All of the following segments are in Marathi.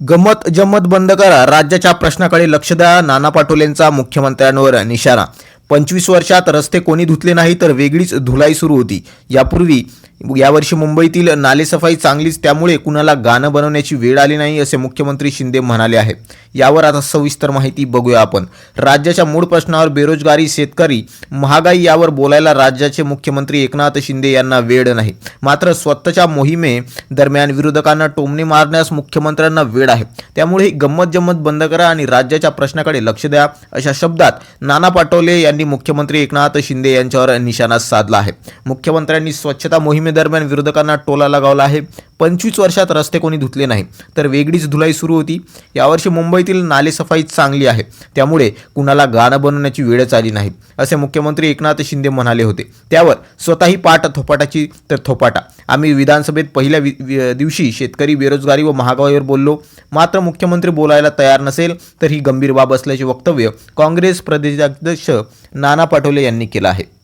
गंमत जम्मत बंद करा राज्याच्या प्रश्नाकडे लक्ष द्या नाना पाटोलेंचा मुख्यमंत्र्यांवर निशाणा. पंचवीस वर्षात रस्ते कोणी धुतले नाही तर वेगळीच धुलाई सुरू होती. यापूर्वी यावर्षी मुंबईतील नालेसफाई चांगलीच त्यामुळे कुणाला गाणं बनवण्याची वेळ आली नाही असे मुख्यमंत्री शिंदे म्हणाले आहे यावर आता सविस्तर माहिती बघूया आपण. राज्याच्या मूळ प्रश्नावर बेरोजगारी शेतकरी महागाई यावर बोलायला राज्याचे मुख्यमंत्री एकनाथ शिंदे यांना वेळ नाही. मात्र स्वतःच्या मोहिमे दरम्यान विरोधकांना टोमणे मारण्यास मुख्यमंत्र्यांना वेळ आहे. त्यामुळे ही गंमत जम्मत बंद करा आणि राज्याच्या प्रश्नाकडे लक्ष द्या अशा शब्दात नाना पाटोले यांनी मुख्यमंत्री एकनाथ शिंदे यांच्यावर निशाणा साधला आहे. मुख्यमंत्र्यांनी स्वच्छता मोहिमेदरम्यान विरोधकांना टोला लगावला आहे. पंचवीस वर्षात रस्ते कोणी धुतले नाही. तर वेगळीच धुलाई सुरू होती. यावर्षी मुंबईतील नालेसफाई चांगली आहे. त्यामुळे कुणाला गाणं बनवण्याची वेळच आली नाही. असे मुख्यमंत्री एकनाथ शिंदे म्हणाले होते. त्यावर स्वतःही पाठ थोपाटाची तर थोपाटा. आम्ही विधानसभेत पहिल्या वि- दिवशी शेतकरी बेरोजगारी व महागाईवर बोललो. मात्र मुख्यमंत्री बोलायला तयार नसेल तर ही गंभीर बाब असल्याचे वक्तव्य काँग्रेस प्रदेशाध्यक्ष नाना पाटोले यांनी केलं आहे.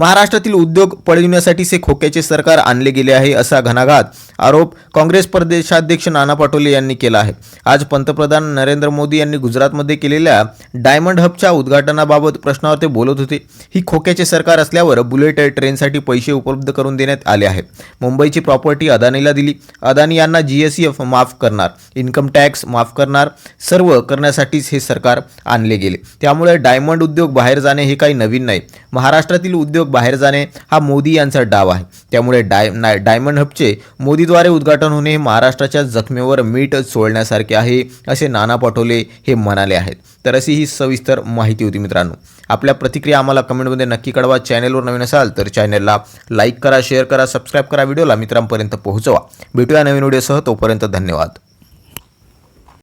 महाराष्ट्रातील उद्योग पळविण्यासाठी से खोक्याचे सरकार आणले गेले आहे असा घणाघात आरोप काँग्रेस प्रदेशाध्यक्ष नाना पाटोले यांनी केला आहे. आज पंतप्रधान नरेंद्र मोदी यांनी गुजरातमध्ये केलेल्या डायमंड हबच्या उद्घाटनाबाबत प्रश्नावर ते बोलत होते. ही खोक्याचे सरकार असल्यावर बुलेट ट्रेनसाठी पैसे उपलब्ध करून देण्यात आले आहेत मुंबईची प्रॉपर्टी अदानीला दिली. अदानी यांना जी एस एफ माफ करणार इन्कम टॅक्स माफ करणार सर्व करण्यासाठीच हे सरकार आणले गेले. त्यामुळे डायमंड उद्योग बाहेर जाणे हे काही नवीन नाही. महाराष्ट्रातील उद्योग बाहेर जाणे हा मोदी यांचा डाव आहे. त्यामुळे डाय नाय- डायमंड हबचे मोदीद्वारे उद्घाटन होणे हे महाराष्ट्राच्या जखमेवर मीठ चोळण्यासारखे आहे असे नाना पटोले हे म्हणाले आहेत. तर अशी ही सविस्तर माहिती होती मित्रांनो. आपल्या प्रतिक्रिया आम्हाला कमेंटमध्ये नक्की कळवा. चॅनलवर नवीन असाल तर चॅनलला लाईक करा शेअर करा सबस्क्राईब करा. व्हिडिओला मित्रांपर्यंत पोहोचवा. भेटूया नवीन व्हिडिओसह. तोपर्यंत धन्यवाद.